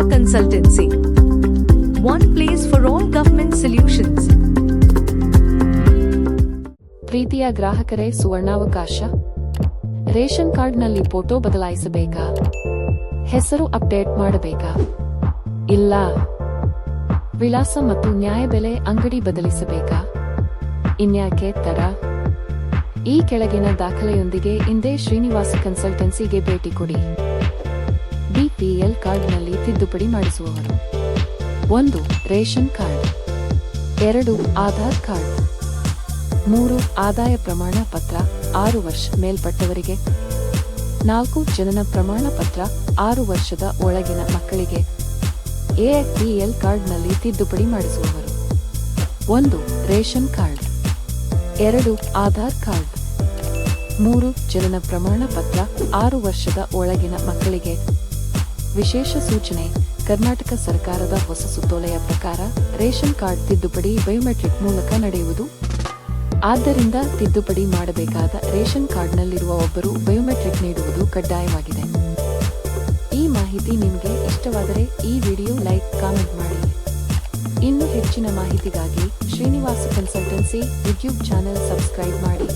Consultancy. One place for all government solutions. ಪ್ರೀತಿಯ ಗ್ರಾಹಕರೇ, ಸುವರ್ಣಾವಕಾಶ. Ration ಕಾರ್ಡ್ನಲ್ಲಿ ಫೋಟೋ ಬದಲಾಯಿಸಬೇಕಾ? ಹೆಸರು ಅಪ್ಡೇಟ್ ಮಾಡಬೇಕಾ? ಇಲ್ಲ. ವಿಳಾಸ ಮತ್ತು ನ್ಯಾಯಬೆಲೆ ಅಂಗಡಿ ಬದಲಿಸಬೇಕಾ? ಇನ್ಯಾಕೆ ತಡ? ಈ ಕೆಳಗಿನ ದಾಖಲೆಯೊಂದಿಗೆ ಇಂದೇ ಶ್ರೀನಿವಾಸ ಕನ್ಸಲ್ಟೆನ್ಸಿಗೆ ಭೇಟಿ ಕೊಡಿ. ಬಿಪಿಎಲ್ ಕಾರ್ಡ್ನಲ್ಲಿ ತಿದ್ದುಪಡಿ ಮಾಡಿಸುವವರು. ಒಂದು, ರೇಷನ್ ಕಾರ್ಡ್. ಎರಡು, ಆಧಾರ್ ಕಾರ್ಡ್. ಮೂರು, ಆದಾಯ ಪ್ರಮಾಣ ಪತ್ರ, ಆರು ವರ್ಷ ಮೇಲ್ಪಟ್ಟವರಿಗೆ. ನಾಲ್ಕು, ಜನನ ಪ್ರಮಾಣ ಪತ್ರ, ಆರು ವರ್ಷದ ಒಳಗಿನ ಮಕ್ಕಳಿಗೆ. ಎಎಫ್ಪಿಎಲ್ ಕಾರ್ಡ್ನಲ್ಲಿ ತಿದ್ದುಪಡಿ ಮಾಡಿಸುವವರು. ಒಂದು, ರೇಷನ್ ಕಾರ್ಡ್. ಎರಡು, ಆಧಾರ್ ಕಾರ್ಡ್. ಮೂರು, ಜನನ ಪ್ರಮಾಣ ಪತ್ರ, ಆರು ವರ್ಷದ ಒಳಗಿನ ಮಕ್ಕಳಿಗೆ. ವಿಶೇಷ ಸೂಚನೆ. ಕರ್ನಾಟಕ ಸರ್ಕಾರದ ಹೊಸ ಸುತ್ತೋಲೆಯ ಪ್ರಕಾರ ರೇಷನ್ ಕಾರ್ಡ್ ತಿದ್ದುಪಡಿ ಬಯೋಮೆಟ್ರಿಕ್ ಮೂಲಕ ನಡೆಯುವುದು. ಆದ್ದರಿಂದ ತಿದ್ದುಪಡಿ ಮಾಡಬೇಕಾದ ರೇಷನ್ ಕಾರ್ಡ್ನಲ್ಲಿರುವ ಒಬ್ಬರು ಬಯೋಮೆಟ್ರಿಕ್ ನೀಡುವುದು ಕಡ್ಡಾಯವಾಗಿದೆ. ಈ ಮಾಹಿತಿ ನಿಮಗೆ ಇಷ್ಟವಾದರೆ ಈ ವಿಡಿಯೋ ಲೈಕ್, ಕಾಮೆಂಟ್ ಮಾಡಿ. ಇನ್ನು ಹೆಚ್ಚಿನ ಮಾಹಿತಿಗಾಗಿ Srinivasa consultancy YouTube channel subscribe ಮಾಡಿ.